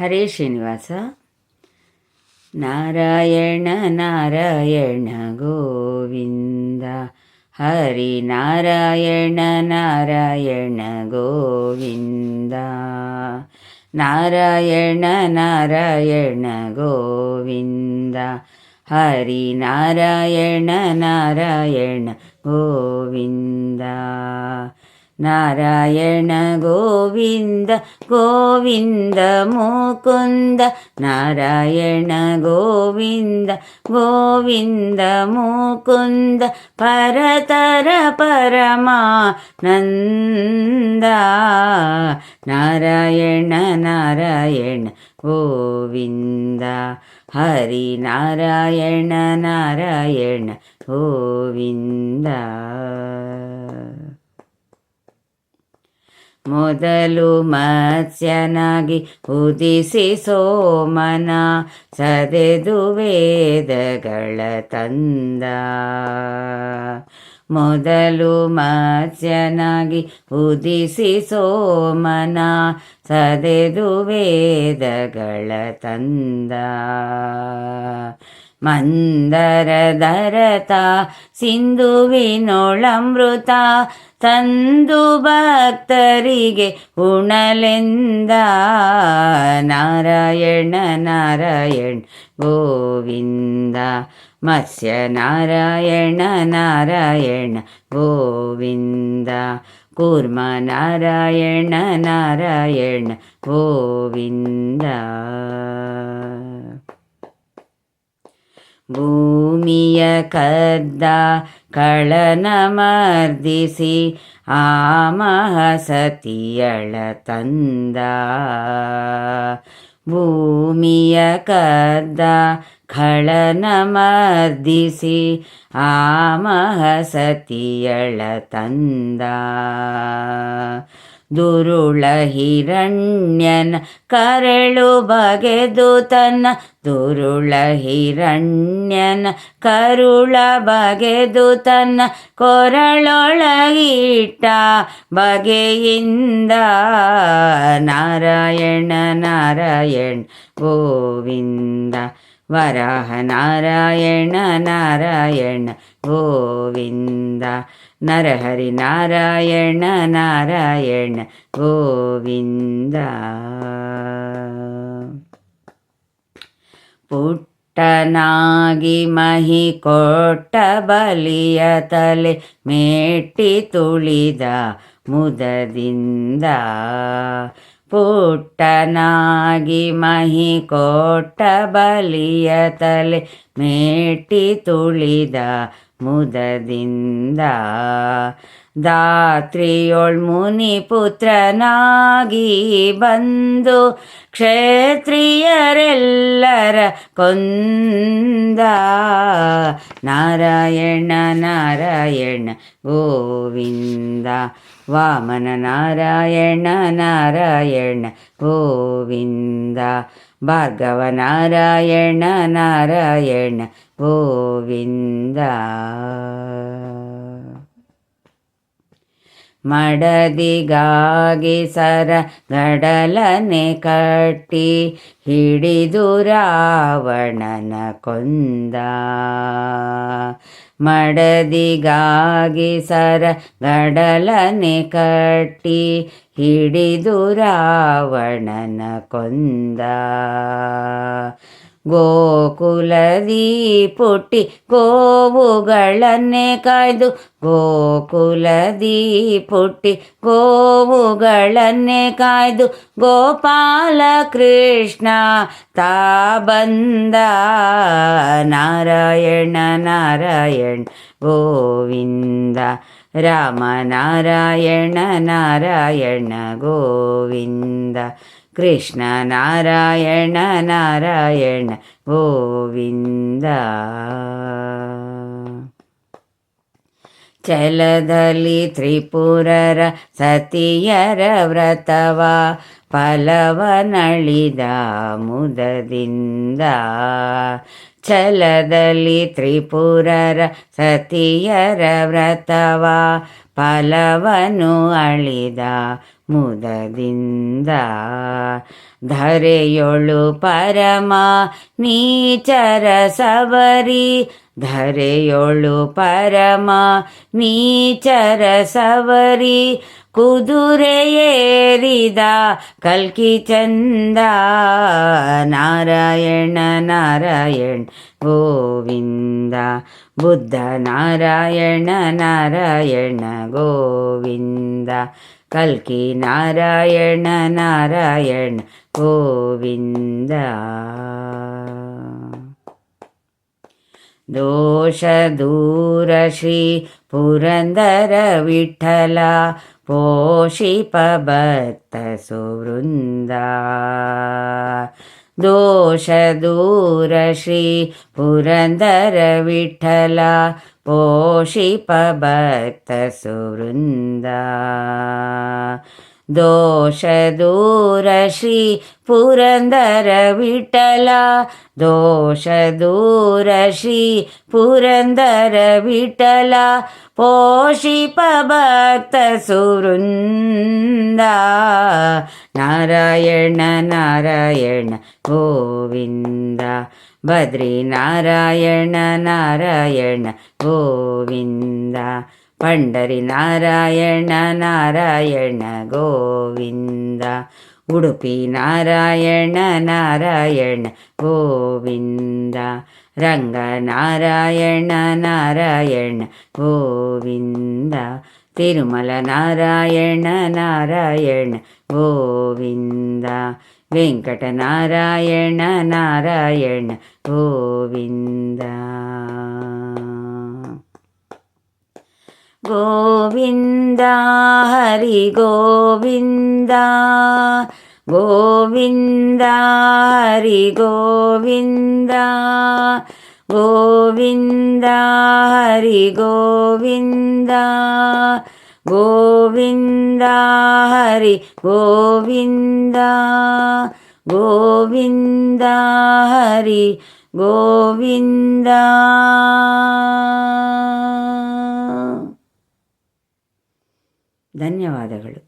ಹರೇ ಶ್ರೀನಿವಾಸ ನಾರಾಯಣ ನಾರಾಯಣ ಗೋವಿಂದ ಹರಿ ನಾರಾಯಣ ನಾರಾಯಣ ಗೋವಿಂದ ನಾರಾಯಣ ನಾರಾಯಣ ಗೋವಿಂದ ಹರಿ ನಾರಾಯಣ ನಾರಾಯಣ ಗೋವಿಂದ ನಾರಾಯಣ ಗೋವಿಂದ ಗೋವಿಂದ ಮುಕುಂದ ನಾರಾಯಣ ಗೋವಿಂದ ಗೋವಿಂದ ಮುಕುಂದ ಪರತರ ಪರಮಾನಂದ ನಾರಾಯಣ ನಾರಾಯಣ ಗೋವಿಂದ ಹರಿ ನಾರಾಯಣ ನಾರಾಯಣ ಗೋವಿಂದ ಮೊದಲು ಮತ್ಸ್ಯನಾಗಿ ಉದಿಸಿ ಸೋಮನ ಸದೆದು ವೇದಗಳ ತಂದ. ಮೊದಲು ಮತ್ಸ್ಯನಾಗಿ ಉದಿಸಿ ಸೋಮನ ಸದೆದು ವೇದಗಳ ತಂದ. ಮಂದರದರತ, ಸಿಂಧುವಿನೊಳಮೃತ, ತಂದು ಭಕ್ತರಿಗೆ ಉಣಲೆಂದ. ನಾರಾಯಣ ನಾರಾಯಣ ಗೋವಿಂದ. ಮತ್ಸ್ಯ ನಾರಾಯಣ ನಾರಾಯಣ ಗೋವಿಂದ. ಕೂರ್ಮ ನಾರಾಯಣ ನಾರಾಯಣ ಗೋವಿಂದ. ಭೂಮಿಯ ಕದ್ದ ಕಳನ ಮರ್ದಿಸಿ ಆ ಮಹಸತಿಯಳ ತಂದ. ಭೂಮಿಯ ಕದ್ದ ಖಳನ ಮರ್ದಿಸಿ ಆ ಮಹಸತಿಯಳ ತಂದ. ದುರುಳ ಹಿರಣ್ಯನ ಕರಳು ಬಗೆದು ತನ್ನ ದುರುಳ ಹಿರಣ್ಯನ ಕರುಳ ಬಗೆದು ತನ್ನ ಕೊರಳೊಳಗಿಟ್ಟ ಬಗೆಯಿಂದ ನಾರಾಯಣ ನಾರಾಯಣ ಗೋವಿಂದ ವರಾಹ ನಾರಾಯಣ ನಾರಾಯಣ, ಗೋವಿಂದ. ನರಹರಿ ನಾರಾಯಣ ನಾರಾಯಣ, ಗೋವಿಂದ. ಪುಟ್ಟನಾಗಿ ಮಹಿ ಕೊಟ್ಟ ಬಲಿಯ ತಲೆ ಮೇಟಿ ತುಳಿದ ಮುದದಿಂದ. ಪುಟ್ಟನಾಗಿ ಮಹಿ ಕೋಟ ಬಲಿಯ ತಲೆ ಮೇಟಿ ತುಳಿದ ಮುದದಿಂದ ದಾತ್ರಿಯೊಳ್ ಮುನಿ ಪುತ್ರನಾಗಿ ಬಂದು ಕ್ಷೇತ್ರಿಯರೆಲ್ಲರ ಕೊಂದ ನಾರಾಯಣ ನಾರಾಯಣ ಗೋವಿಂದ ವಾಮನ ನಾರಾಯಣ ನಾರಾಯಣ ಗೋವಿಂದ ಭಾರ್ಗವ ನಾರಾಯಣ ನಾರಾಯಣ ಗೋವಿಂದ ಮಡದಿಗಾಗಿ ಸರ ಗಡಲನೆ ಕಟ್ಟಿ ಹಿಡಿದು ರಾವಣನ ಕೊಂದ. ಮಡದಿಗಾಗಿ ಸರ ಗಡಲನೆ ಕಟ್ಟಿ ಹಿಡಿದು ರಾವಣನ ಕೊಂದ. ಗೋಕುಲದಿ ಪುಟ್ಟಿ ಗೋವುಗಳನ್ನೇ ಕಾಯ್ದು ಗೋಕುಲದಿ ಪುಟ್ಟಿ ಗೋವುಗಳನ್ನೇ ಕಾಯ್ದು ಗೋಪಾಲ ಕೃಷ್ಣ ತಾ ಬಂದ ನಾರಾಯಣ ನಾರಾಯಣ ಗೋವಿಂದ ರಾಮ ನಾರಾಯಣ ನಾರಾಯಣ ಗೋವಿಂದ ಕೃಷ್ಣ ನಾರಾಯಣ ನಾರಾಯಣ ಗೋವಿಂದ. ಚಲದಲ್ಲಿ ತ್ರಿಪುರರ ಸತಿಯರ ವ್ರತವ ಫಲವನಳಿದ ಮುದದಿಂದ. ಛಲದಲ್ಲಿ ತ್ರಿಪುರರ ಸತಿಯರ ವ್ರತವ ಫಲವನು ಅಳಿದ ಮುದದಿಂದ. ಧರೆಯೊಳು ಪರಮ ನೀಚರ ಸವರಿ. ಧರೆಯೊಳು ಪರಮ ನೀಚರ ಸವರಿ. ಕುದುರೆ ಏರಿದ ಕಲ್ಕಿ ಚಂದ ನಾರಾಯಣ ನಾರಾಯಣ ಗೋವಿಂದ ಬುದ್ಧ ನಾರಾಯಣ ನಾರಾಯಣ ಗೋವಿಂದ ಕಲ್ಕಿ ನಾರಾಯಣ ನಾರಾಯಣ ಗೋವಿಂದ ದೋಷ ದೂರ ಶ್ರೀ ಪುರಂದರ पोषिपभक्तसुवृन्दा दोषदूरश्री पुरन्दरविठला पोषिपभक्तसुवृन्दा दोषदूर श्री पुरन्दर विठला दोषदूर श्री पुरन्दर विठला पोषिपभक्तसुवृन्दा नारायण नारायण गोविन्द बद्रीनारायण नारायण गोविन्द ಶ್ರೀ ಪುರಂದರ ವಿಠಲ ಪೋಷಿಪ ಭಕ್ತ ಸುವೃಂದ ನಾರಾಯಣ ನಾರಾಯಣ ಗೋವಿಂದ ಬದ್ರಿ ನಾರಾಯಣ ನಾರಾಯಣ ಗೋವಿಂದ ಪಂಡರಿ ನಾರಾಯಣ ನಾರಾಯಣ ಗೋವಿಂದ ಉಡುಪಿ ನಾರಾಯಣ ನಾರಾಯಣ ಗೋವಿಂದ ರಂಗ ನಾರಾಯಣ ನಾರಾಯಣ ಗೋವಿಂದ ತಿರುಮಲ ನಾರಾಯಣ ನಾರಾಯಣ ಗೋವಿಂದ ವೆಂಕಟ ನಾರಾಯಣ ನಾರಾಯಣ ಗೋವಿಂದ ಗೋವಿಂದ ಹರಿ ಗೋವಿಂದ ಗೋವಿಂದ ಹರಿ ಗೋವಿಂದ ಗೋವಿಂದ ಹರಿ ಗೋವಿಂದ ಗೋವಿಂದ ಹರಿ ಗೋವಿಂದ ಗೋವಿಂದ ಹರಿ ಗೋವಿಂದ ಧನ್ಯವಾದಗಳು.